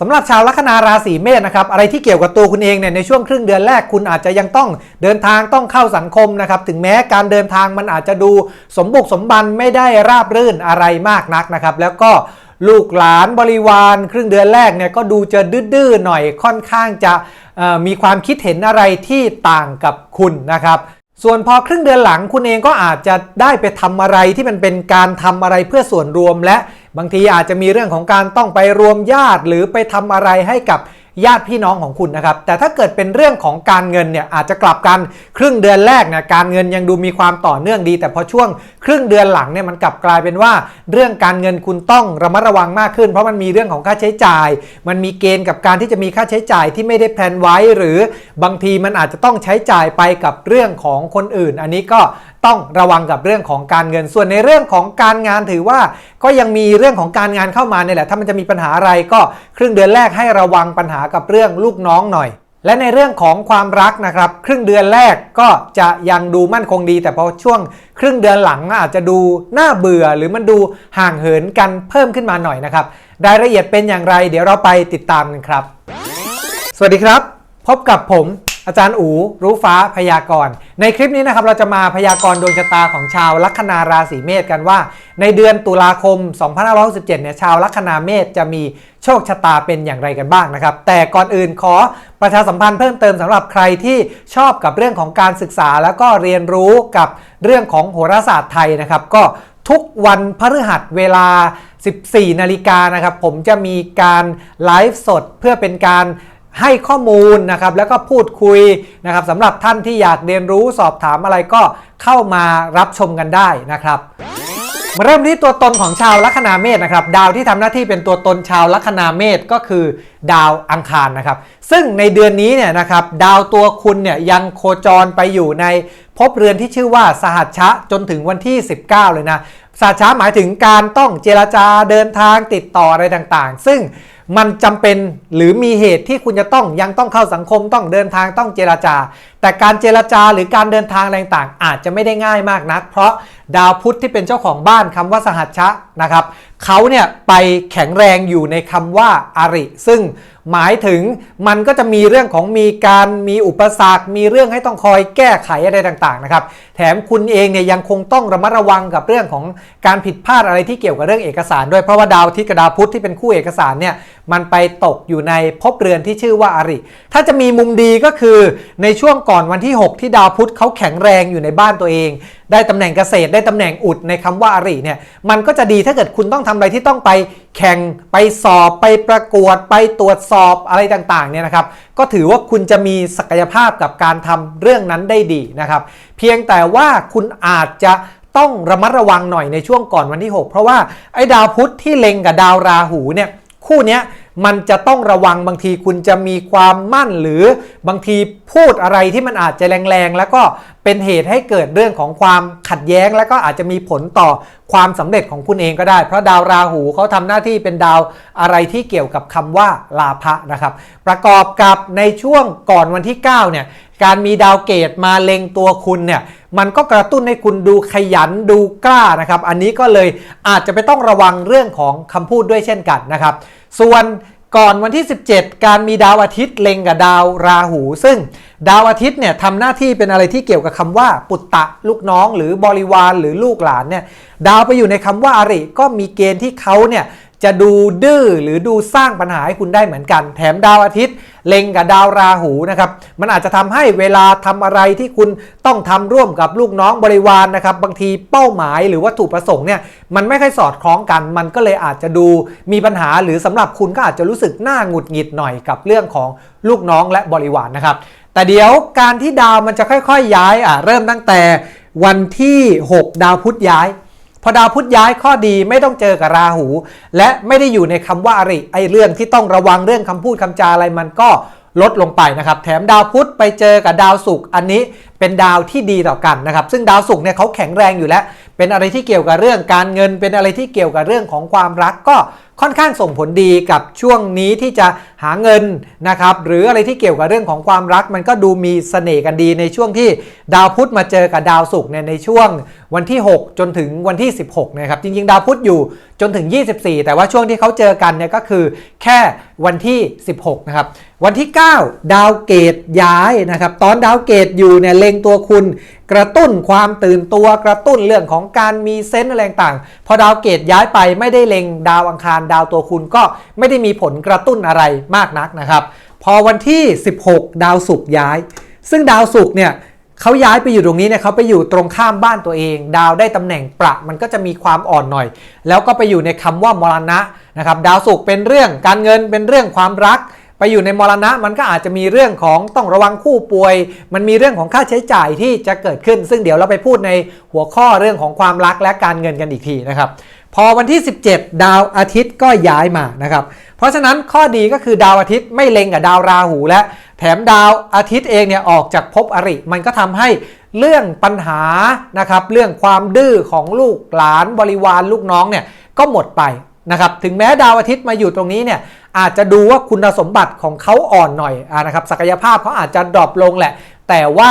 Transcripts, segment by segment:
สำหรับชาวลัคนาราศีเมษนะครับอะไรที่เกี่ยวกับตัวคุณเองเนี่ยในช่วงครึ่งเดือนแรกคุณอาจจะยังต้องเดินทางต้องเข้าสังคมนะครับถึงแม้การเดินทางมันอาจจะดูสมบุกสมบันไม่ได้ราบรื่นอะไรมากนักนะครับแล้วก็ลูกหลานบริวารครึ่งเดือนแรกเนี่ยก็ดูจะดื้อๆหน่อยค่อนข้างจะมีความคิดเห็นอะไรที่ต่างกับคุณนะครับส่วนพอครึ่งเดือนหลังคุณเองก็อาจจะได้ไปทำอะไรที่มันเป็นการทำอะไรเพื่อส่วนรวมและ บางทีอาจจะมีเรื่องของการต้องไปรวมญาติหรือไปทำอะไรให้กับญาติพี่น้องของคุณนะครับ แต่ถ้าเกิดเป็นเรื่องของการเงินเนี่ยอาจจะกลับกันครึ่งเดือนแรกเนี่ยการเงินยังดูมีความต่อเนื่องดี แต่พอช่วงครึ่งเดือนหลังเนี่ยมันกลับกลายเป็นว่า เรื่องการเงินคุณต้องระมัดระวังมากขึ้น เพราะมันมีเรื่องของค่าใช้จ่าย มันมีเกณฑ์กับการที่จะมีค่าใช้จ่ายที่ไม่ได้แพลนไว้ หรือบางทีมันอาจจะต้องใช้จ่ายไปกับเรื่องของคนอื่น อันนี้ก็ต้องระวังกับเรื่องของการเงิน ส่วนในเรื่องของการงานถือว่า ก็ยังมีเรื่องของการงานเข้ามาเนี่ยแหละ ถ้ามันจะมีปัญหาอะไรก็ครึ่งเดือนแรกให้ระวังปัญหากับเรื่องลูกน้องหน่อยและในเรื่องของความรักนะครับ ครึ่งเดือนแรกก็จะยังดูมั่นคงดี แต่พอช่วงครึ่งเดือนหลังอาจจะดูน่าเบื่อหรือมันดูห่างเหินกันเพิ่มขึ้นมาหน่อยนะครับรายละเอียดเป็นอย่างไร เดี๋ยวเราไปติดตามกันครับ สวัสดีครับ พบกับผม อาจารย์อูรู้ฟ้าพยากรณ์ในคลิปนี้นะครับเราจะมาพยากรณ์ดวงชะตาของชาวลัคนาราศีเมษกันว่า ในเดือนตุลาคม 2567เนี่ยชาวลัคนาเมษจะมีโชคชะตาเป็นอย่างไรกันบ้างนะครับ แต่ก่อนอื่นขอประชาสัมพันธ์เพิ่มเติมสำหรับใครที่ชอบกับเรื่องของการศึกษา แล้วก็เรียนรู้กับเรื่องของโหราศาสตร์ไทยนะครับ ก็ทุกวันพฤหัสเวลา 14 นาฬิกานะครับผมจะมีการไลฟ์สดเพื่อเป็นการ ให้ข้อมูลนะครับแล้วก็พูดคุยนะครับสำหรับท่านที่อยากเรียนรู้สอบถามอะไรก็เข้ามารับชมกันได้นะครับมาเริ่มที่ตัวตนของชาวลัคนาเมษนะครับดาวที่ทำหน้าที่เป็นตัวตนชาวลัคนาเมษก็คือ ดาวอังคารนะครับ ซึ่งในเดือนนี้เนี่ยนะครับดาวตัวคุณเนี่ยยังโคจรไปอยู่ในภพเรือนที่ชื่อว่าสหัชชะจนถึงวันที่ 19 เลยนะสหัชชะหมายถึงการต้องเจรจาเดินทางติดต่ออะไรต่างๆ ซึ่ง มันจำเป็นหรือมีเหตุที่คุณจะต้องยังต้องเข้าสังคมต้องเดินทางต้องเจรจา แต่การเจรจาหรือการเดินทางอะไรต่างอาจจะไม่ได้ง่ายมากนัก เพราะดาวพุธที่เป็นเจ้าของบ้านคำว่าสหัชชะนะครับเขาเนี่ยไปแข็งแรงอยู่ในคำว่าอาริ ซึ่งหมายถึงมันก็จะมีเรื่องของมีการมีอุปสรรค มีเรื่องให้ต้องคอยแก้ไขอะไรต่างๆนะครับแถมคุณเองเนี่ยยังคงต้องระมัดระวังกับเรื่องของการผิดพลาดอะไรที่เกี่ยวกับเรื่องเอกสาร ด้วยเพราะว่าดาวที่กับดาวพุธที่เป็นคู่เอกสารเนี่ยมันไปตกอยู่ในภพเรือนที่ชื่อว่าอาริ ถ้าจะมีมุมดีก็คือในช่วงก่อน่อนวันที่ 6 ที่ดาวพุธเขาแข็งแรงอยู่ในบ้านตัวเอง ได้ตำแหน่งเกษตรได้ตำแหน่งอุดในคำว่าอริเนี่ยมันก็จะดีถ้าเกิดคุณต้องทำอะไรที่ต้องไปแข่งไปสอบไปประกวดไปตรวจสอบอะไรต่างๆเนี่ยนะครับก็ถือว่าคุณจะมีศักยภาพกับการทำเรื่องนั้นได้ดีนะครับเพียงแต่ว่าคุณอาจจะต้องระมัดระวังหน่อยในช่วงก่อนวันที่ 6 เพราะว่าไอ้ดาวพุธที่เล็งกับดาวราหูเนี่ยคู่เนี้ย มันจะต้องระวังบางทีคุณจะมีความมั่นหรือบางทีพูดอะไรที่มันอาจจะแรงๆ แล้วก็เป็นเหตุให้เกิดเรื่องของความขัดแย้ง แล้วก็อาจจะมีผลต่อความสำเร็จของคุณเองก็ได้ เพราะดาวราหูเขาทำหน้าที่เป็นดาวอะไรที่เกี่ยวกับคำว่าลาภะนะครับ ประกอบกับในช่วงก่อนวันที่ 9 เนี่ยการมีดาวเกตมาเล็งตัวคุณเนี่ยมันก็กระตุ้นให้คุณดูขยันดูกล้านะครับ อันนี้ก็เลยอาจจะไปต้องระวังเรื่องของคำพูดด้วยเช่นกันนะครับ ส่วน ก่อนวันที่ 17 การมีดาวอาทิตย์เล็งกับดาวราหู ซึ่งดาวอาทิตย์เนี่ยทำหน้าที่เป็นอะไรที่เกี่ยวกับคำว่า ปุตตะลูกน้อง หรือบริวารหรือลูกหลานเนี่ยดาวไปอยู่ในคำว่าอาริก็มีเกณฑ์ที่เขาเนี่ย จะดูดื้อหรือดูสร้างปัญหาให้คุณได้เหมือนกัน แถมดาวอาทิตย์ เล็งกับดาวราหูนะครับ มันอาจจะทำให้เวลาทำอะไรที่คุณต้องทำร่วมกับลูกน้องบริวารนนะครับ บางทีเป้าหมายหรือวัตถุประสงค์เนี่ยมันไม่ค่อยสอดคล้องกัน มันก็เลยอาจจะดูมีปัญหาหรือสำหรับคุณก็อาจจะรู้สึกหน้าหงุดหงิดหน่อยกับเรื่องของลูกน้องและบริวารนนะครับแต่เดี๋ยวการที่ดาวมันจะค่อยๆ ย้ายอะเริ่มตั้งแต่วันที่ 6 ดาวพุธย้าย อดาวพุธย้ายข้อดีไม่ต้องเจอกับราหู และไม่ได้อยู่ในคำว่าอริไอเรื่องที่ต้องระวังเรื่องคำพูดคำจาอะไรมันก็ลดลงไปนะครับ แถมดาวพุธไปเจอกับดาวศุกร์อันนี้เป็นดาวที่ดีต่อกันนะครับ ซึ่งดาวศุกร์เนี่ยเขาแข็งแรงอยู่แล้ว เป็นอะไรที่เกี่ยวกับเรื่องการเงิน เป็นอะไรที่เกี่ยวกับเรื่องของความรักก็ ค่อนข้างส่งผลดีกับช่วงนี้ที่จะหาเงินนะครับหรืออะไรที่เกี่ยวกับเรื่องของความรัก มันก็ดูมีเสน่ห์กันดีในช่วงที่ดาวพุธมาเจอกับดาวศุกร์เนี่ยในช่วงวันที่ 6 จนถึงวันที่ 16นะครับจริงๆ ดาวพุธอยู่จนถึง 24 แต่ว่าช่วงที่เขาเจอกันเนี่ยก็คือแค่วันที่ 16นะครับวันที่ 9 ดาวเกตย้ายนะครับตอนดาวเกตอยู่เนี่ยเลงตัวคุณ กระตุ้นความตื่นตัวกระตุ้นเรื่องของการมีเซนส์อะไรต่างๆพอดาวเกตย้ายไปไม่ได้เล็งดาวอังคารดาวตัวคุณก็ไม่ได้มีผลกระตุ้นอะไรมากนักนะครับ พอวันที่ 16 ดาวศุกร์ย้าย ซึ่งดาวศุกร์เนี่ยเขาย้ายไปอยู่ตรงนี้เนี่ยเขาไปอยู่ตรงข้ามบ้านตัวเอง ดาวได้ตำแหน่งประมันก็จะมีความอ่อนหน่อย แล้วก็ไปอยู่ในคำว่ามรณะนะครับ ดาวศุกร์เป็นเรื่องการเงินเป็นเรื่องความรัก ไปอยู่ในมรณะมันก็อาจจะมีเรื่องของต้องระวังคู่ป่วย มันมีเรื่องของค่าใช้จ่ายที่จะเกิดขึ้น ซึ่งเดี๋ยวเราไปพูดในหัวข้อเรื่องของความรักและการเงินกันอีกทีนะครับ พอวันที่ 17 ดาวอาทิตย์ก็ย้ายมานะครับ เพราะฉะนั้นข้อดีก็คือดาวอาทิตย์ไม่เล็งกับดาวราหู และแถมดาวอาทิตย์เองเนี่ยออกจากภพอริ มันก็ทำให้เรื่องปัญหานะครับ เรื่องความดื้อของลูกหลานบริวารลูกน้องเนี่ยก็หมดไป นะครับถึงแม้ดาวอาทิตย์มาอยู่ตรงนี้เนี่ยอาจจะดูว่าคุณสมบัติของเขาอ่อนหน่อยอะนะครับศักยภาพเขาอาจจะดรอปลงแหละ แต่ว่า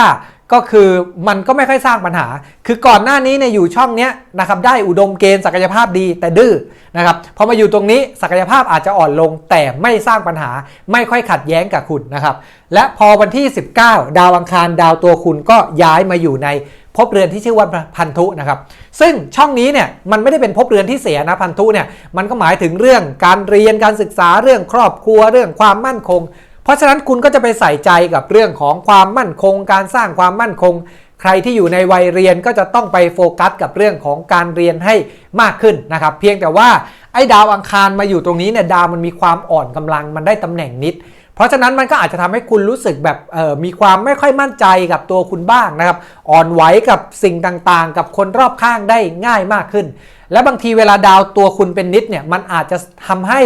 ก็คือมันก็ไม่ค่อยสร้างปัญหา คือก่อนหน้านี้เนี่ยอยู่ช่องเนี้ยนะครับได้อุดมเกณฑ์ศักยภาพดีแต่ดื้อนะครับพอมาอยู่ตรงนี้ศักยภาพอาจจะอ่อนลง แต่ไม่สร้างปัญหาไม่ค่อยขัดแย้งกับคุณนะครับและพอวันที่ 19 ดาวอังคารดาวตัวคุณก็ย้ายมาอยู่ในภพเรือนที่ชื่อว่าพันธุนะครับซึ่งช่องนี้เนี่ยมันไม่ได้เป็นภพเรือนที่เสียนะพันธุเนี่ยมันก็หมายถึงเรื่องการเรียนการศึกษาเรื่องครอบครัวเรื่องความมั่นคง เพราะฉะนั้นคุณก็จะไปใส่ใจกับเรื่องของความมั่นคง การสร้างความมั่นคง ใครที่อยู่ในวัยเรียนก็จะต้องไปโฟกัสกับเรื่องของการเรียนให้มากขึ้นนะครับ เพียงแต่ว่าไอ้ดาวอังคารมาอยู่ตรงนี้เนี่ยดาวมันมีความอ่อนกำลังมันได้ตำแหน่งนิดเพราะฉะนั้นมันก็อาจจะทำให้คุณรู้สึกแบบมีความไม่ค่อยมั่นใจกับตัวคุณบ้างนะครับ อ่อนไหวกับสิ่งต่างๆ กับคนรอบข้างได้ง่ายมากขึ้น และบางทีเวลาดาวตัวคุณเป็นนิดเนี่ยมันอาจจะทำให้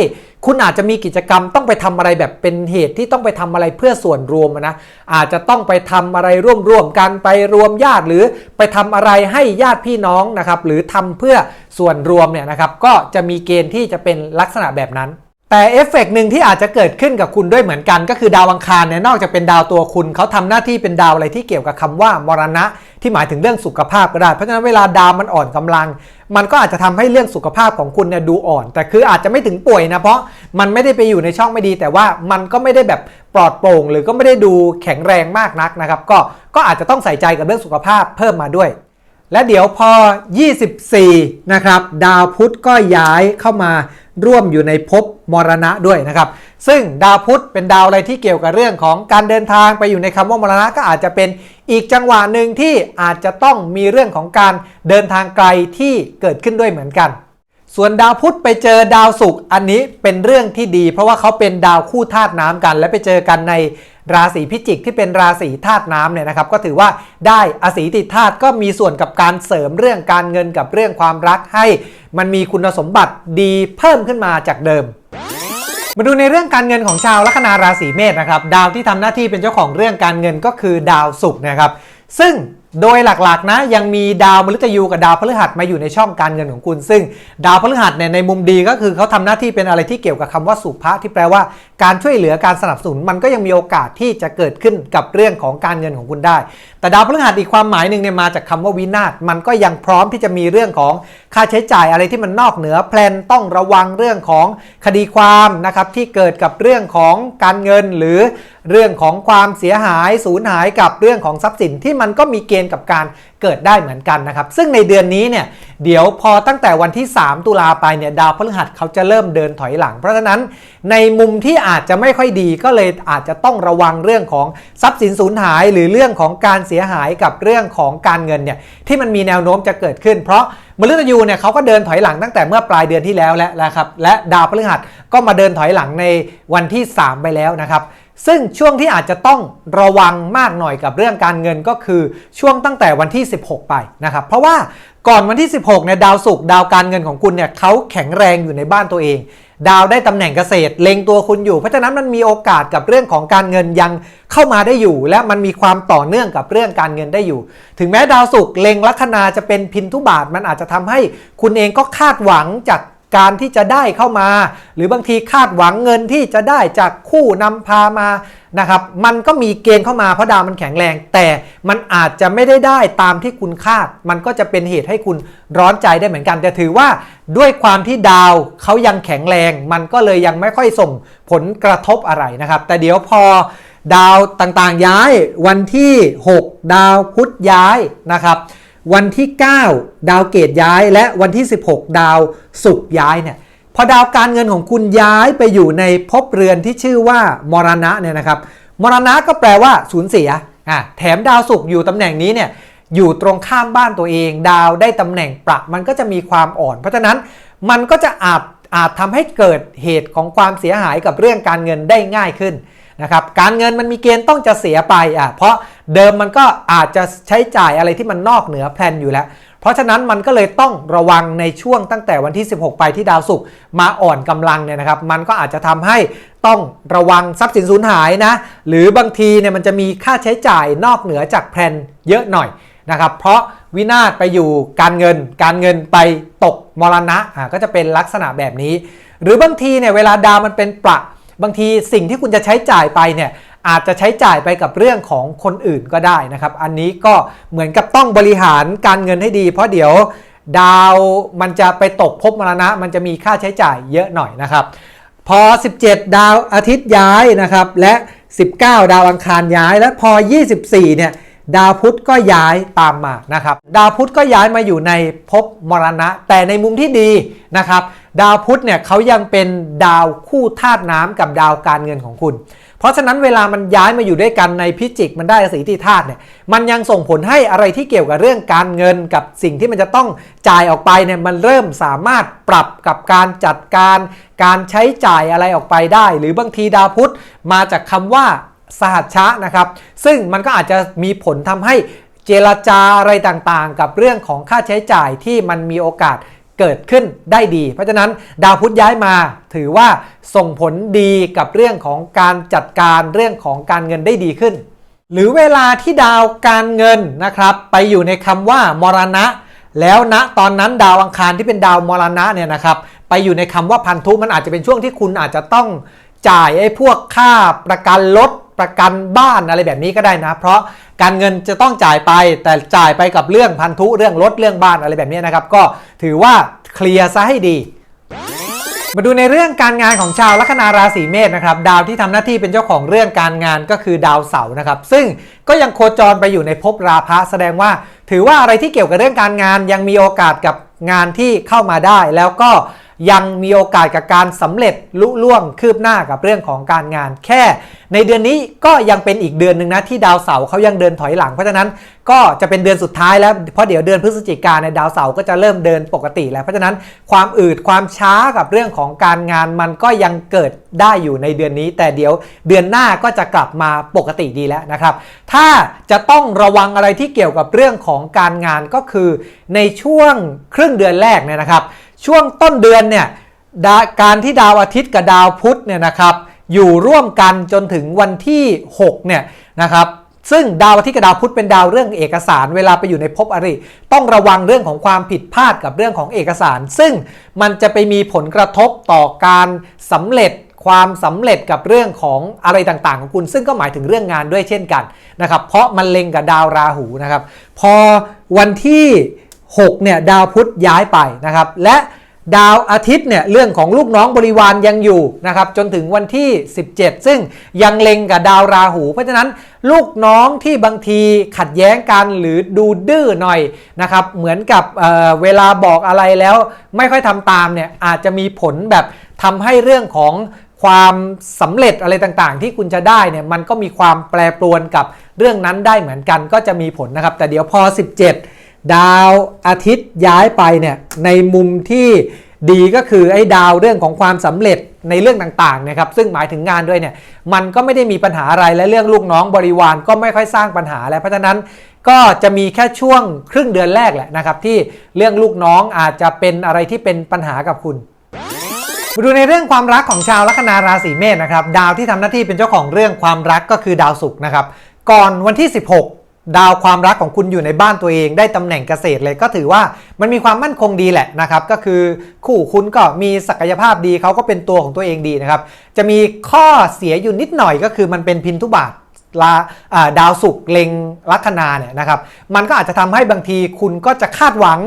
คุณอาจจะมีกิจกรรมต้องไปทำอะไรแบบเป็นเหตุที่ต้องไปทำอะไรเพื่อส่วนรวมนะอาจจะต้องไปทำอะไรร่วมๆกันไปรวมญาติหรือไปทำอะไรให้ญาติพี่น้องนะครับหรือทำเพื่อส่วนรวมเนี่ยนะครับก็จะมีเกณฑ์ที่จะเป็นลักษณะแบบนั้น แต่เอฟเฟกหนึ่งที่อาจจะเกิดขึ้นกับคุณด้วยเหมือนกัน ก็คือดาวอังคารเนี่ยนอกจากเป็นดาวตัวคุณเขาทำหน้าที่เป็นดาวอะไรที่เกี่ยวกับคำว่ามรณะ ที่หมายถึงเรื่องสุขภาพก็ได้ เพราะฉะนั้นเวลาดาวมันอ่อนกำลัง มันก็อาจจะทำให้เรื่องสุขภาพของคุณเนี่ยดูอ่อน แต่คืออาจจะไม่ถึงป่วยนะเพราะมันไม่ได้ไปอยู่ในช่องไม่ดี แต่ว่ามันก็ไม่ได้แบบปลอดโปร่ง หรือก็ไม่ได้ดูแข็งแรงมากนักนะครับ ก็ก็อาจจะต้องใส่ใจกับเรื่องสุขภาพเพิ่มมาด้วยและเดี๋ยวพอ 24 นะครับ ดาวพุธก็ย้ายเข้ามา ร่วมอยู่ในภพมรณะด้วยนะครับ ซึ่งดาวพุธเป็นดาวอะไรที่เกี่ยวกับเรื่องของการเดินทางไปอยู่ในคำว่ามรณะก็อาจจะเป็นอีกจังหวะหนึ่งที่อาจจะต้องมีเรื่องของการเดินทางไกลที่เกิดขึ้นด้วยเหมือนกัน ส่วนดาวพุธไปเจอดาวศุกร์อันนี้เป็นเรื่องที่ดี เพราะว่าเขาเป็นดาวคู่ธาตุน้ำกัน และไปเจอกันในราศีพิจิกที่เป็นราศีธาตุน้ำเนี่ยนะครับ ก็ถือว่าได้อสีติธาตุก็มีส่วนกับการเสริมเรื่องการเงินกับเรื่องความรักให้ มันมีคุณสมบัติดีเพิ่มขึ้นมาจากเดิมมาดูในเรื่องการเงินของชาวลัคนาราศีเมษนะครับ ดาวที่ทำหน้าที่เป็นเจ้าของเรื่องการเงินก็คือดาวศุกร์นะครับ ซึ่ง โดยหลักๆนะยังมีดาวมฤตยูกับดาวพฤหัสมาอยู่ในช่องการเงินของคุณ ซึ่งดาวพฤหัสเนี่ยในมุมดีก็คือเขาทำหน้าที่เป็นอะไรที่เกี่ยวกับคำว่าสุภะที่แปลว่าการช่วยเหลือการสนับสนุนมันก็ยังมีโอกาสที่จะเกิดขึ้นกับเรื่องของการเงินของคุณได้ แต่ดาวพฤหัสอีกความหมายหนึ่งเนี่ยมาจากคำว่าวินาศมันก็ยังพร้อมที่จะมีเรื่องของค่าใช้จ่ายอะไรที่มันนอกเหนือแพลนต้องระวังเรื่องของคดีความนะครับที่เกิดกับเรื่องของการเงินหรือ เรื่องของความเสียหายสูญหายกับเรื่องของทรัพย์สินที่มันก็มีเกณฑ์กับการเกิดได้เหมือนกันนะครับ ซึ่งในเดือนนี้เนี่ยเดี๋ยวพอตั้งแต่วันที่ 3 ตุลาไปเนี่ยดาวพฤหัสเขาจะเริ่มเดินถอยหลัง เพราะฉะนั้นในมุมที่อาจจะไม่ค่อยดีก็เลยอาจจะต้องระวังเรื่องของทรัพย์สินสูญหาย หรือเรื่องของการเสียหายกับเรื่องของการเงินเนี่ยที่มันมีแนวโน้มจะเกิดขึ้น เพราะมฤตยูเนี่ยเขาก็เดินถอยหลังตั้งแต่เมื่อปลายเดือนที่แล้วแล้วนะครับและดาวพฤหัสก็มาเดินถอยหลังในวันที่ 3 ไปแล้วนะครับ ซึ่งช่วงที่อาจจะต้องระวังมากหน่อยกับเรื่องการเงินก็คือช่วงตั้งแต่วันที่ 16 ไปนะครับ เพราะว่าก่อนวันที่ 16เนี่ยดาวศุกร์ดาวการเงินของคุณเนี่ยเขาแข็งแรงอยู่ในบ้านตัวเอง ดาวได้ตำแหน่งเกษตรเล็งตัวคุณอยู่ เพราะฉะนั้นมันมีโอกาสกับเรื่องของการเงินยังเข้ามาได้อยู่ และมันมีความต่อเนื่องกับเรื่องการเงินได้อยู่ ถึงแม้ดาวศุกร์เล็งลัคนาจะเป็นพินทุบาทมันอาจจะทำให้คุณเองก็คาดหวังจาก การที่จะได้เข้ามา หรือบางทีคาดหวังเงินที่จะได้จากคู่นำพามานะครับมันก็มีเกณฑ์เข้ามาเพราะดาวมันแข็งแรง แต่มันอาจจะไม่ได้ได้ตามที่คุณคาด มันก็จะเป็นเหตุให้คุณร้อนใจได้เหมือนกัน แต่ถือว่าด้วยความที่ดาวเขายังแข็งแรง มันก็เลยยังไม่ค่อยส่งผลกระทบอะไรนะครับ แต่เดี๋ยวพอดาวต่างๆย้ายวันที่ 6 ดาวพุธย้ายนะครับ วันที่ 9 ดาวเกตย้ายและวันที่ 16 ดาวศุกร์ย้ายเนี่ยพอดาวการเงินของคุณย้ายไปอยู่ในภพเรือนที่ชื่อว่ามรณะเนี่ยนะครับมรณะก็แปลว่าสูญเสียอะแถมดาวศุกร์อยู่ตำแหน่งนี้เนี่ยอยู่ตรงข้ามบ้านตัวเอง ดาวได้ตำแหน่งประมันก็จะมีความอ่อน เพราะฉะนั้นมันก็จะอาจอาจทำให้เกิดเหตุของความเสียหายกับเรื่องการเงินได้ง่ายขึ้น นะครับการเงินมันมีเกณฑ์ต้องจะเสียไปอะเพราะเดิมมันก็อาจจะใช้จ่ายอะไรที่มันนอกเหนือแพลนอยู่แล้ว เพราะฉะนั้นมันก็เลยต้องระวังในช่วงตั้งแต่วันที่ 16 ไปที่ดาวศุกร์มาอ่อนกำลังเนี่ยนะครับมันก็อาจจะทำให้ต้องระวังทรัพย์สินสูญหายนะหรือบางทีเนี่ยมันจะมีค่าใช้จ่ายนอกเหนือจากแพลนเยอะหน่อยนะครับเพราะวินาศไปอยู่การเงิน การเงินไปตกมรณะอะก็จะเป็นลักษณะแบบนี้ หรือบางทีเนี่ยเวลาดาวมันเป็นประ บางทีสิ่งที่คุณจะใช้จ่ายไปเนี่ยอาจจะใช้จ่ายไปกับเรื่องของคนอื่นก็ได้นะครับ อันนี้ก็เหมือนกับต้องบริหารการเงินให้ดี เพราะเดี๋ยวดาวมันจะไปตกภพมรณะ มันจะมีค่าใช้จ่ายเยอะหน่อยนะครับ พอ 17 ดาวอาทิตย์ย้ายนะครับ และ 19 ดาวอังคารย้าย และพอ 24 เนี่ย ดาวพุธก็ย้ายตามมานะครับ ดาวพุธก็ย้ายมาอยู่ในภพมรณะ แต่ในมุมที่ดีนะครับ ดาวพุธเนี่ยเขายังเป็นดาวคู่ธาตุน้ำกับดาวการเงินของคุณ เพราะฉะนั้นเวลามันย้ายมาอยู่ด้วยกันในพิจิกมันได้สีที่ธาตุเนี่ย มันยังส่งผลให้อะไรที่เกี่ยวกับเรื่องการเงินกับสิ่งที่มันจะต้องจ่ายออกไปเนี่ยมันเริ่มสามารถปรับกับการจัดการ การใช้จ่ายอะไรออกไปได้ หรือบางทีดาวพุธมาจากคำว่า สหัชชะนะครับ ซึ่งมันก็อาจจะมีผลทำให้เจรจาอะไรต่างๆ กับเรื่องของค่าใช้จ่ายที่มันมีโอกาสเกิดขึ้นได้ดี เพราะฉะนั้นดาวพุธย้ายมาถือว่าส่งผลดีกับเรื่องของการจัดการเรื่องของการเงินได้ดีขึ้น หรือเวลาที่ดาวการเงินนะครับ ไปอยู่ในคำว่ามรณะ แล้วณตอนนั้นดาวอังคารที่เป็นดาวมรณะเนี่ยนะครับ ไปอยู่ในคำว่าพันธุมันอาจจะเป็นช่วงที่คุณอาจจะต้องจ่ายไอ้พวกค่าประกันรถ ประกันบ้านอะไรแบบนี้ก็ได้นะ เพราะการเงินจะต้องจ่ายไปแต่จ่ายไปกับเรื่องพันธุเรื่องรถเรื่องบ้านอะไรแบบนี้นะครับ ก็ถือว่าเคลียร์ซะให้ดีมาดูในเรื่องการงานของชาวลัคนาราศีเมษนะครับดาวที่ทำหน้าที่เป็นเจ้าของเรื่องการงานก็คือดาวเสาร์นะครับ ซึ่งก็ยังโคจรไปอยู่ในภพราพะแสดงว่า ถือว่าอะไรที่เกี่ยวกับเรื่องการงานยังมีโอกาสกับงานที่เข้ามาได้ แล้วก็ ยังมีโอกาสกับการสำเร็จลุล่วงคืบหน้ากับเรื่องของการงาน แค่ ในเดือนนี้ก็ยังเป็นอีกเดือนหนึ่งนะที่ดาวเสาร์เขายังเดินถอยหลังเพราะฉะนั้นก็จะเป็นเดือนสุดท้ายแล้วเพราะเดี๋ยวเดือนพฤศจิกาในดาวเสาร์ก็จะเริ่มเดินปกติแล้วเพราะฉะนั้นความอืดความช้ากับเรื่องของการงานมันก็ยังเกิดได้อยู่ในเดือนนี้ แต่เดี๋ยวเดือนหน้าก็จะกลับมาปกติดีแล้วนะครับ ถ้าจะต้องระวังอะไรที่เกี่ยวกับเรื่องของการงานก็คือ ในช่วงครึ่งเดือนแรกเนี่ยนะครับ ช่วงต้นเดือนเนี่ยการที่ดาวอาทิตย์กับดาวพุธเนี่ยนะครับอยู่ร่วมกันจนถึงวันที่6เนี่ยนะครับซึ่งดาวอาทิตย์กับดาวพุธเป็นดาวเรื่องเอกสารเวลาไปอยู่ในภพอริ ต้องระวังเรื่องของความผิดพลาดกับเรื่องของเอกสาร ซึ่งมันจะไปมีผลกระทบต่อการสำเร็จความสำเร็จกับเรื่องของอะไรต่างๆของคุณ ซึ่งก็หมายถึงเรื่องงานด้วยเช่นกันนะครับเพราะมันเล็งกับดาวราหูนะครับพอวันที่ 6เนี่ยดาวพุธย้ายไปนะครับและดาวอาทิตย์เนี่ยเรื่องของลูกน้องบริวารยังอยู่นะครับจนถึงวันที่ 17 ซึ่งยังเล็งกับดาวราหู เพราะฉะนั้นลูกน้องที่บางทีขัดแย้งกันหรือดูดื้อหน่อยนะครับเหมือนกับเเวลาบอกอะไรแล้วไม่ค่อยทำตามเนี่ยอาจจะมีผลแบบทำให้เรื่องของความสำเร็จอะไรต่างๆ ที่คุณจะได้เนี่ยมันก็มีความแปรปรวนกับเรื่องนั้นได้เหมือนกันก็จะมีผลนะครับ แต่เดี๋ยวพอ 17 ดาวอาทิตย์ย้ายไปเนี่ยในมุมที่ดีก็คือไอ้ดาวเรื่องของความสำเร็จในเรื่องต่างๆนะครับซึ่งหมายถึงงานด้วยเนี่ยมันก็ไม่ได้มีปัญหาอะไรและเรื่องลูกน้องบริวารก็ไม่ค่อยสร้างปัญหาแล้วเพราะฉะนั้นก็จะมีแค่ช่วงครึ่งเดือนแรกแหละนะครับที่เรื่องลูกน้องอาจจะเป็นอะไรที่เป็นปัญหากับคุณมาดูในเรื่องความรักของชาวลัคนาราศีเมษนะครับดาวที่ทำหน้าที่เป็นเจ้าของเรื่องความรักก็คือดาวศุกร์นะครับก่อนวันที่ 16 ดาวความรักของคุณอยู่ในบ้านตัวเองได้ตำแหน่งเกษตรเลยก็ถือว่ามันมีความมั่นคงดีแหละนะครับ ก็คือคู่คุณก็มีศักยภาพดีเขาก็เป็นตัวของตัวเองดีนะครับ จะมีข้อเสียอยู่นิดหน่อยก็คือมันเป็นพินทุบาทลาดาวศุกร์เล็งลัคนาเนี่ยนะครับมันก็อาจจะทำให้บางทีคุณก็จะคาดหวัง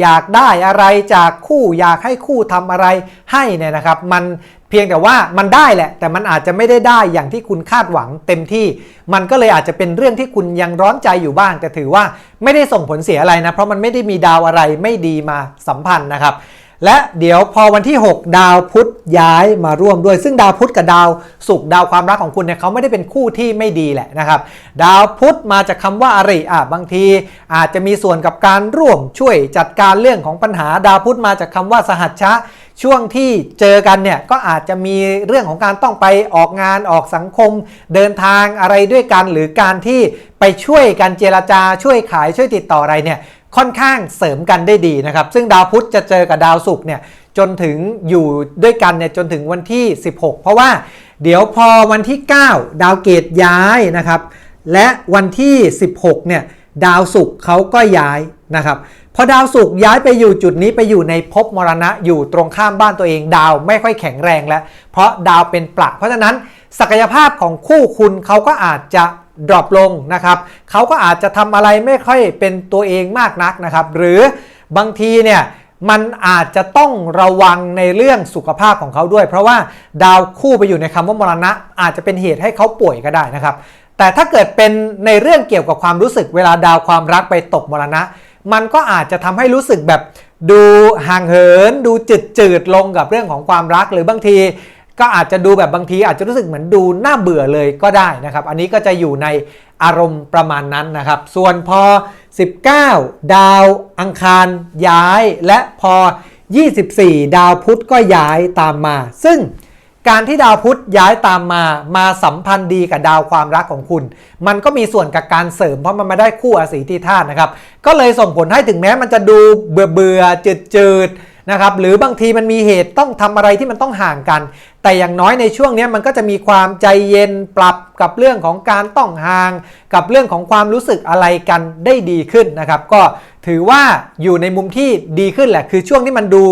อยากได้อะไรจากคู่อยากให้คู่ทำอะไรให้เนี่ยนะครับ มัน เพียงแต่ว่ามันได้แหละ แต่มันอาจจะไม่ได้ได้อย่างที่คุณคาดหวังเต็มที่ มันก็เลยอาจจะเป็นเรื่องที่คุณยังร้อนใจอยู่บ้าง แต่ถือว่าไม่ได้ส่งผลเสียอะไรนะ เพราะมันไม่ได้มีดาวอะไรไม่ดีมาสัมพันธ์นะครับ และเดี๋ยวพอวันที่ 6 ดาวพุธย้ายมาร่วมด้วย ซึ่งดาวพุธกับดาวศุกร์ดาวความรักของคุณเนี่ยเขาไม่ได้เป็นคู่ที่ไม่ดีแหละนะครับ ดาวพุธมาจากคำว่าอริอะบางที อาจจะมีส่วนกับการร่วมช่วยจัดการเรื่องของปัญหาดาวพุธมาจากคำว่าสหัชชะ ช่วงที่เจอกันเนี่ยก็อาจจะมีเรื่องของการต้องไปออกงานออกสังคม เดินทางอะไรด้วยกัน หรือการที่ไปช่วยกันเจรจาช่วยขายช่วยติดต่ออะไรเนี่ยค่อนข้างเสริมกันได้ดีนะครับ ซึ่งดาวพุธจะเจอกับดาวศุกร์เนี่ยจนถึงอยู่ด้วยกันเนี่ยจนถึงวันที่ 16 เพราะว่าเดี๋ยวพอวันที่ 9 ดาวเกตย้ายนะครับ และวันที่ 16เนี่ยดาวศุกร์เขาก็ย้าย นะครับพอดาวศุกย้ายไปอยู่จุดนี้ไปอยู่ในภพมรณะอยู่ตรงข้ามบ้านตัวเองดาวไม่ค่อยแข็งแรงแล้ว เพราะดาวเป็นประเพราะฉะนั้นศักยภาพของคู่คุณเขาก็อาจจะดรอปลงนะครับเขาก็อาจจะทำอะไรไม่ค่อยเป็นตัวเองมากนักนะครับ หรือบางทีเนี่ยมันอาจจะต้องระวังในเรื่องสุขภาพของเขาด้วย เพราะว่าดาวคู่ไปอยู่ในคำว่ามรณะ อาจจะเป็นเหตุให้เขาป่วยก็ได้นะครับ แต่ถ้าเกิดเป็นในเรื่องเกี่ยวกับความรู้สึกเวลาดาวความรักไปตกมรณะ มันก็อาจจะทำให้รู้สึกแบบดูห่างเหิน ดูจืดจืดลงกับเรื่องของความรักหรือบางที ก็อาจจะดูแบบบางที อาจจะรู้สึกเหมือนดูน่าเบื่อเลยก็ได้นะครับ อันนี้ก็จะอยู่ในอารมณ์ประมาณนั้นนะครับ ส่วนพอ 19 ดาวอังคารย้าย และพอ 24 ดาวพุธก็ย้ายตามมา ซึ่ง การที่ดาวพุธย้ายตามมา มาสัมพันธ์ดีกับดาวความรักของคุณ มันก็มีส่วนกับการเสริมเพราะมันมาได้คู่อสีที่ธาตุนะครับ ก็เลยส่งผลให้ถึงแม้มันจะดูเบื่อเบื่อจืดจืดนะครับ หรือบางทีมันมีเหตุต้องทำอะไรที่มันต้องห่างกัน แต่อย่างน้อยในช่วงนี้มันก็จะมีความใจเย็นปรับกับเรื่องของการต้องห่าง กับเรื่องของความรู้สึกอะไรกันได้ดีขึ้นนะครับ ก็ถือว่าอยู่ในมุมที่ดีขึ้นแหละ คือช่วงที่มันดู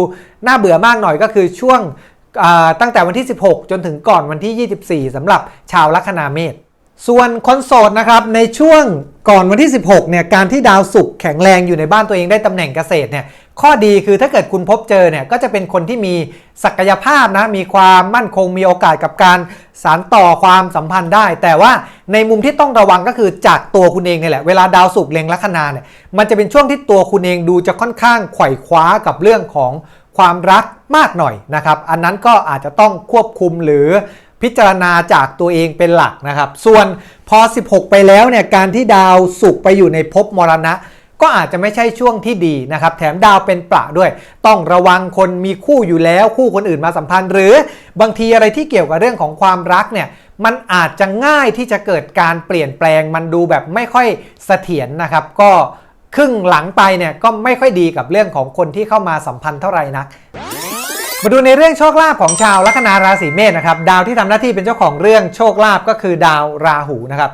น่าเบื่อมากหน่อยก็คือช่วง ตั้งแต่วันที่ 16 จนถึงก่อนวันที่ 24สำหรับชาวลัคนาเมษส่วนคนโสดนะครับในช่วงก่อนวันที่ 16 เนี่ยการที่ดาวศุกร์แข็งแรงอยู่ในบ้านตัวเองได้ตำแหน่งเกษตรเนี่ยข้อดีคือถ้าเกิดคุณพบเจอเนี่ยก็จะเป็นคนที่มีศักยภาพนะมีความมั่นคงมีโอกาสกับการสานต่อความสัมพันธ์ได้ แต่ว่าในมุมที่ต้องระวังก็คือจากตัวคุณเองเนี่ยแหละเวลาดาวศุกร์เล็งลัคนาเนี่ยมันจะเป็นช่วงที่ตัวคุณเองดูจะค่อนข้างไขว่คว้ากับเรื่องของ ความรักมากหน่อยนะครับ อันนั้นก็อาจจะต้องควบคุมหรือพิจารณาจากตัวเองเป็นหลักนะครับ ส่วนพอ 16 ไปแล้วเนี่ยการที่ดาวสุกไปอยู่ในภพมรณะ ก็อาจจะไม่ใช่ช่วงที่ดีนะครับ แถมดาวเป็นประด้วย ต้องระวังคนมีคู่อยู่แล้ว คู่คนอื่นมาสัมพันธ์ หรือบางทีอะไรที่เกี่ยวกับเรื่องของความรักเนี่ยมันอาจจะง่ายที่จะเกิดการเปลี่ยนแปลงมันดูแบบไม่ค่อยเสถียรนะครับ ก็ ครึ่งหลังไปเนี่ยก็ไม่ค่อยดีกับเรื่องของคนที่เข้ามาสัมพันธ์เท่าไหร่นัก มาดูในเรื่องโชคลาภของชาวลัคนาราศีเมษนะครับดาวที่ทำหน้าที่เป็นเจ้าของเรื่องโชคลาภก็คือดาวราหูนะครับ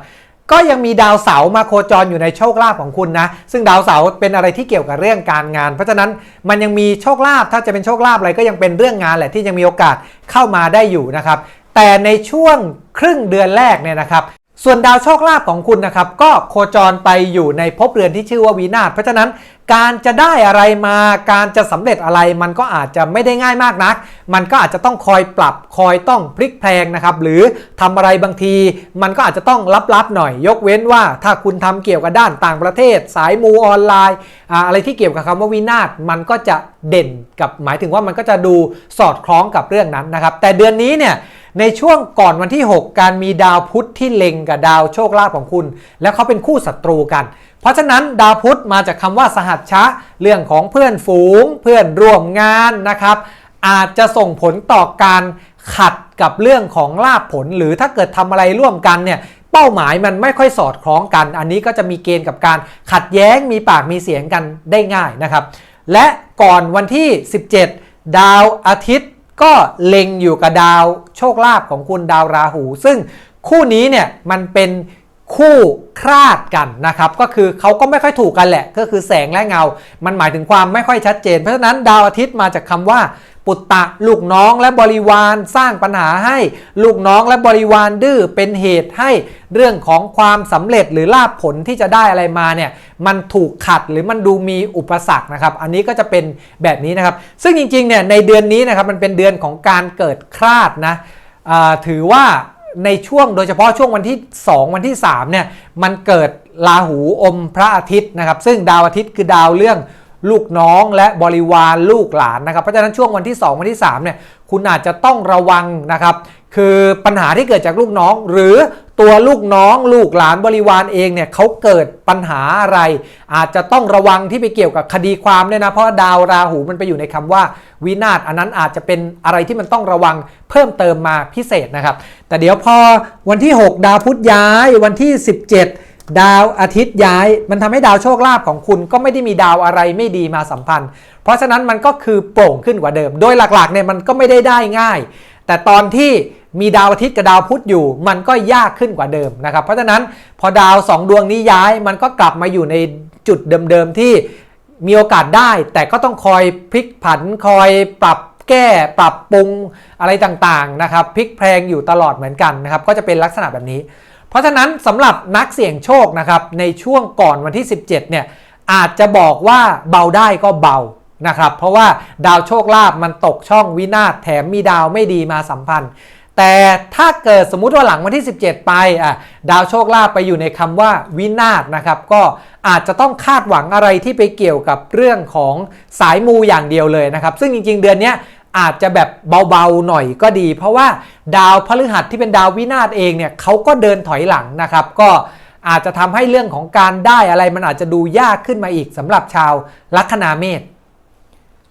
ก็ยังมีดาวเสาร์มาโคจรอยู่ในโชคลาภของคุณนะ ซึ่งดาวเสาร์เป็นอะไรที่เกี่ยวกับเรื่องการงาน เพราะฉะนั้นมันยังมีโชคลาภถ้าจะเป็นโชคลาภอะไรก็ยังเป็นเรื่องงานแหละที่ยังมีโอกาสเข้ามาได้อยู่นะครับแต่ในช่วงครึ่งเดือนแรกเนี่ยนะครับ ส่วนดาวโชคลาภของคุณนะครับ ก็โคจรไปอยู่ในภพเรือนที่ชื่อว่าวีนาศเพราะฉะนั้นการจะได้อะไรมาการจะสำเร็จอะไรมันก็อาจจะไม่ได้ง่ายมากนัก มันก็อาจจะต้องคอยปรับคอยต้องพลิกแพลงนะครับหรือทำอะไรบางที มันก็อาจจะต้องลับๆหน่อย ยกเว้นว่า ถ้าคุณทำเกี่ยวกับด้านต่างประเทศ สายมูออนไลน์อะไรที่เกี่ยวกับคำว่าวินาศมันก็จะเด่นกับหมายถึงว่ามันก็จะดูสอดคล้องกับเรื่องนั้นนะครับ แต่เดือนนี้เนี่ย ในช่วงก่อนวันที่ 6 การมีดาวพุธที่เล็งกับดาวโชคลาภของคุณ แล้วเขาเป็นคู่ศัตรูกัน เพราะฉะนั้นดาวพุธมาจากคำว่าสหัชชะ เรื่องของเพื่อนฝูง เพื่อนร่วมงานนะครับ อาจจะส่งผลต่อการขัดกับเรื่องของลาภผล หรือถ้าเกิดทำอะไรร่วมกันเนี่ยเป้าหมายมันไม่ค่อยสอดคล้องกัน อันนี้ก็จะมีเกณฑ์กับการขัดแย้งมีปากมีเสียงกันได้ง่ายนะครับ และก่อนวันที่ 17 ดาวอาทิตย์ ก็เล็งอยู่กับดาวโชคลาภของคุณดาวราหู ซึ่งคู่นี้เนี่ยมันเป็นคู่คลาดกันนะครับ ก็คือเขาก็ไม่ค่อยถูกกันแหละ ก็คือแสงและเงา มันหมายถึงความไม่ค่อยชัดเจน เพราะฉะนั้นดาวอาทิตย์มาจากคำว่า ปุตตะลูกน้องและบริวารสร้างปัญหาให้ ลูกน้องและบริวารดื้อเป็นเหตุให้เรื่องของความสำเร็จหรือลาภผลที่จะได้อะไรมาเนี่ยมันถูกขัดหรือมันดูมีอุปสรรคนะครับอันนี้ก็จะเป็นแบบนี้นะครับ ซึ่งจริงๆเนี่ยในเดือนนี้นะครับมันเป็นเดือนของการเกิดคลาดนะถือว่าในช่วงโดยเฉพาะช่วงวันที่ 2 วันที่3เนี่ยมันเกิดราหูอมพระอาทิตย์นะครับ ซึ่งดาวอาทิตย์คือดาวเรื่อง ลูกน้องและบริวารลูกหลานนะครับเพราะฉะนั้นช่วงวันที่ 2 วันที่3เนี่ยคุณอาจจะต้องระวังนะครับคือปัญหาที่เกิดจากลูกน้อง หรือตัวลูกน้องลูกหลานบริวารเองเนี่ยเขาเกิดปัญหาอะไร อาจจะต้องระวังที่ไปเกี่ยวกับคดีความด้วยนะเพราะดาวราหูมันไปอยู่ในคำว่า วินาศอันนั้นอาจจะเป็นอะไรที่มันต้องระวังเพิ่มเติมมาพิเศษนะครับ แต่เดี๋ยวพอวันที่ 6 ดาวพุธย้ายวันที่ 17 ดาวอาทิตย์ย้ายมันทำให้ดาวโชคลาภของคุณก็ไม่ได้มีดาวอะไรไม่ดีมาสัมพันธ์ เพราะฉะนั้นมันก็คือโปร่งขึ้นกว่าเดิม โดยหลักๆเนี่ยมันก็ไม่ได้ได้ง่าย แต่ตอนที่มีดาวอาทิตย์กับดาวพุธอยู่ มันก็ยากขึ้นกว่าเดิมนะครับเพราะฉะนั้นพอดาวสองดวงนี้ย้ายมันก็กลับมาอยู่ในจุดเดิมๆที่มีโอกาสได้ แต่ก็ต้องคอยพลิกผันคอยปรับแก้ปรับปรุงอะไรต่างๆนะครับพลิกแพลงอยู่ตลอดเหมือนกันนะครับก็จะเป็นลักษณะแบบนี้ เพราะฉะนั้นสำหรับนักเสี่ยงโชคนะครับในช่วงก่อนวันที่ 17 เนี่ยอาจจะบอกว่าเบาได้ก็เบานะครับเพราะว่าดาวโชคลาภมันตกช่องวินาศแถมมีดาวไม่ดีมาสัมพันธ์ แต่ถ้าเกิดสมมุติว่าหลังวันที่ 17 ไปอะดาวโชคลาภไปอยู่ในคำว่าวินาศนะครับก็อาจจะต้องคาดหวังอะไรที่ไปเกี่ยวกับเรื่องของสายมูอย่างเดียวเลยนะครับซึ่งจริงๆเดือนนี้ อาจจะแบบเบาๆหน่อยก็ดี เพราะว่าดาวพฤหัสที่เป็นดาววินาศเองเนี่ยเขาก็เดินถอยหลังนะครับ ก็อาจจะทำให้เรื่องของการได้อะไรมันอาจจะดูยากขึ้นมาอีกสำหรับชาวลัคนาเมษ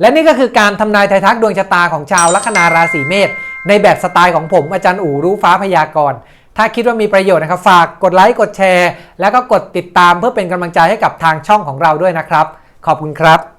และนี่ก็คือการทำนายไทยทักดวงชะตาของชาวลัคนาราศีเมษในแบบสไตล์ของผมอาจารย์อู๋รู้ฟ้าพยากรณ์ถ้าคิดว่ามีประโยชน์นะครับ ฝากกดไลค์กดแชร์ แล้วก็กดติดตามเพื่อเป็นกำลังใจให้กับทางช่องของเราด้วยนะครับ ขอบคุณครับ